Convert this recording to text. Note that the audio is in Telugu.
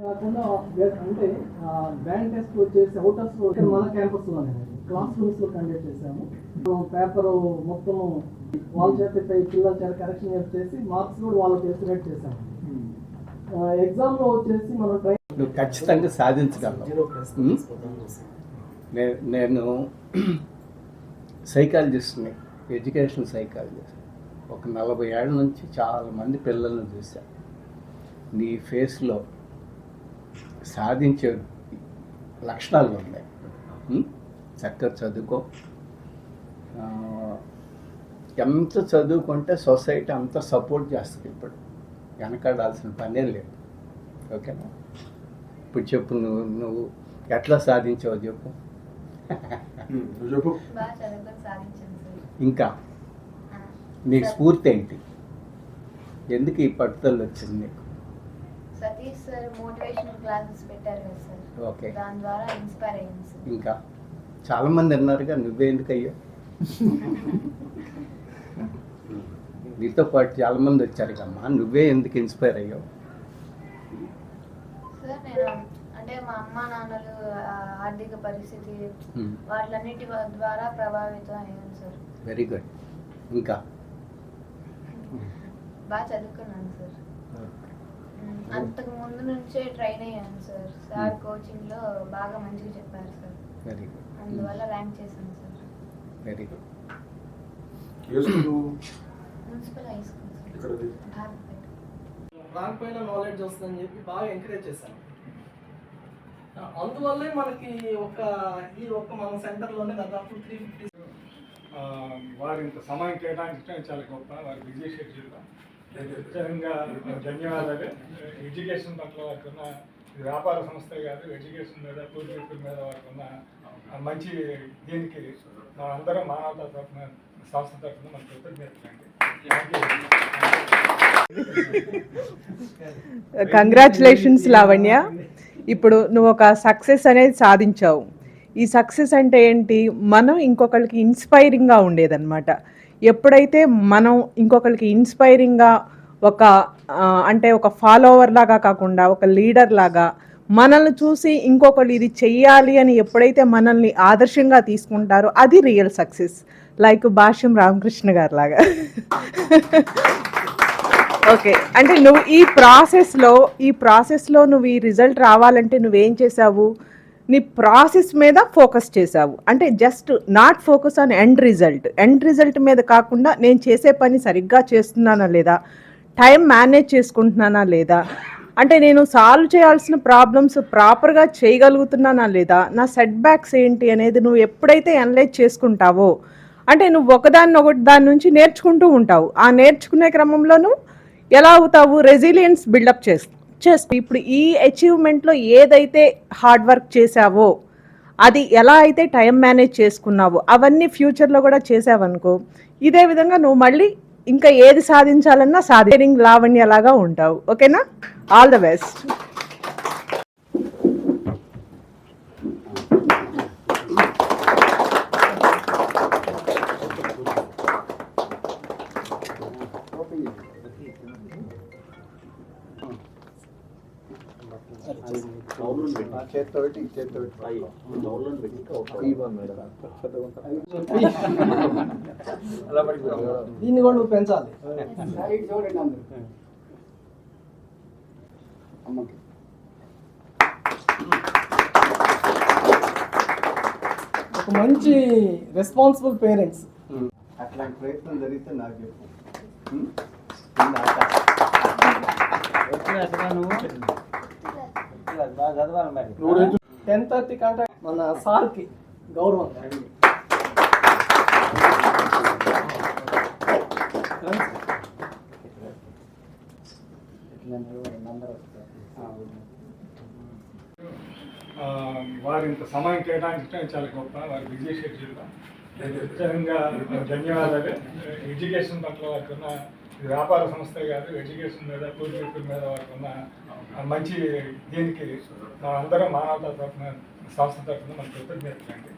కాకుండా అంటే బ్యాంక్ టెస్ట్ వచ్చేసి అవుటర్స్ ఇక్కడ మన క్యాంపస్లోనే క్లాస్ రూమ్స్లో కండక్ట్ చేసాము పేపర్ మొత్తం వాళ్ళ చేత పై పిల్లల చేత కరెక్షన్ చేసి మార్క్స్ కూడా వాళ్ళకి ఎస్టిమేట్ చేసాము ఎగ్జామ్లో వచ్చేసి మనం ట్రై నువ్వు ఖచ్చితంగా? నే- నేను సైకాలజిస్ట్ని ఎడ్యుకేషన్ సైకాలజిస్ట్ ఒక నలభై ఏళ్ళ నుంచి చాలామంది పిల్లల్ని చూశాను నీ ఫేస్లో సాధించే లక్షణాలు ఉన్నాయి? చక్కగా చదువుకో. ఎంత చదువుకుంటే సొసైటీ అంత సపోర్ట్ చేస్తుంది ఇప్పుడు. వెనకాడాల్సిన పనే లేదు. ఓకేనా ఇప్పుడు చెప్పు నువ్వు నువ్వు ఎట్లా సాధించావు చెప్పు. చెప్పు. ఇంకా? నీకు స్ఫూర్తి ఏంటి? ఎందుకు ఈ పట్టుదల వచ్చింది నీకు? సతీష్ సార్ మోటివేషనల్ క్లాసెస్ పెట్టారు కదా సార్. ఓకే. దాని ద్వారా ఇన్స్పైర్ అయ్యింది సార్. ఇంకా చాలామంది అన్నారుగా నువ్వే ఎందుకు అయ్యో నీతో పాటు చాలామంది వచ్చారు కమ్మా నువ్వే ఎందుకు ఇన్స్పైర్ అయ్యావు? సార్ నేను అంటే మా అమ్మ నాన్నలు ఆ, ఆర్థిక పరిస్థితి వాటిలన్నిటి ద్వారా ప్రభావితం అయ్యాను సార్. వెరీ గుడ్ ఇంకా? బాగా చదువుకున్నాను అంతకు ముందు నుంచే ట్రైన్ అయ్యాను సార్. సార్ కోచింగ్లో బాగా మంచిగా చెప్పారు సార్. వెరీ గుడ్ అందువల్ల ర్యాంక్ చేశాను సార్. వెరీ గుడ్ ఏ స్కూలు? మున్సిపల్ హై స్కూల్ ఇక్కడది భారత్పేట రాకపోయిన నాలెడ్జ్ వస్తుందని చెప్పి బాగా ఎంకరేజ్ చేశాను. అందువల్లే మనకి ఒక ఈ ఒక్క మన సెంటర్లోనే దాదాపు త్రీ ఫిఫ్టీ ఆ, వారు ఇంత సమయం కేటాయించడం చాలా గొప్ప. వారి బిజీ షెడ్యూల్లో. నిజంగా ధన్యవాదాలు. ఎడ్యుకేషన్ పట్ల వారికున్న వ్యాపార సంస్థ కాదు ఎడ్యుకేషన్ మీద పూర్తి మీద వారికున్న మంచి దీనికి మన అందరం మానవతా తరఫున సంస్థ తరఫున మన కృతజ్ఞతలండి కంగ్రాచులేషన్స్ లావణ్య. ఇప్పుడు నువ్వు ఒక సక్సెస్ అనేది సాధించావు. ఈ సక్సెస్ అంటే ఏంటి? మనం ఇంకొకరికి ఇన్స్పైరింగ్గా ఉండేదన్నమాట. ఎప్పుడైతే మనం ఇంకొకరికి ఇన్స్పైరింగ్గా ఒక అంటే ఒక ఫాలోవర్ లాగా కాకుండా ఒక లీడర్ లాగా మనల్ని చూసి ఇంకొకరు ఇది చెయ్యాలి అని ఎప్పుడైతే మనల్ని ఆదర్శంగా తీసుకుంటారో అది real success like Bhashyam Ramakrishna గారు లాగా. ఓకే అంటే నువ్వు ఈ ప్రాసెస్లో ఈ ప్రాసెస్లో నువ్వు ఈ రిజల్ట్ రావాలంటే నువ్వేం చేసావు నీ ప్రాసెస్ మీద ఫోకస్ చేసావు అంటే just not focus on end result. End result మీద కాకుండా నేను చేసే పని సరిగ్గా చేస్తున్నానా లేదా? టైం మేనేజ్ చేసుకుంటున్నానా లేదా? అంటే నేను సాల్వ్ చేయాల్సిన ప్రాబ్లమ్స్ ప్రాపర్గా చేయగలుగుతున్నానా లేదా? నా సెట్ బ్యాక్స్ ఏంటి అనేది నువ్వు ఎప్పుడైతే అనలైజ్ చేసుకుంటావో అంటే నువ్వు ఒకదాన్ని ఒకటి దాని నుంచి నేర్చుకుంటూ ఉంటావు. ఆ నేర్చుకునే క్రమంలో నువ్వు ఎలా అవుతావు? రెసిలియన్స్ బిల్డప్ చేస్తావు చేస్తూ ఇప్పుడు ఈ అచీవ్మెంట్లో ఏదైతే హార్డ్ వర్క్ చేసావో అది ఎలా అయితే టైం మేనేజ్ చేసుకున్నావో అవన్నీ ఫ్యూచర్లో కూడా చేసావనుకో ఇదే విధంగా నువ్వు మళ్ళీ ఇంకా ఏది సాధించాలన్నా సాధింగ్ లావణ్యలాగా ఉంటావు. ఓకేనా ఆల్ ద బెస్ట్ చేత్తోటి చేత్తోటి దీన్ని కూడా నువ్వు పెంచాలి. ఒక మంచి రెస్పాన్సిబుల్ పేరెంట్స్ అట్లాంటి ప్రయత్నం జరిగితే నాకు చెప్పు. ఉం? టెన్ థర్టీ కంటే మన సార్కి గౌరవం ఆ, వారు ఇంత సమయం కేటాయించడం చాలా గొప్ప వారి బిజీ షెడ్యూల్లో. నిజంగా ధన్యవాదాలు. ఎడ్యుకేషన్ పట్ల వారికి ఉన్న వ్యాపార సంస్థ కాదు ఎడ్యుకేషన్ మీద పూర్తి మీద వారికి ఉన్న మంచి దీనికి మనందరం మానవతా తరఫున సంస్థ తరఫున మన కృతజ్ఞతలు అండి.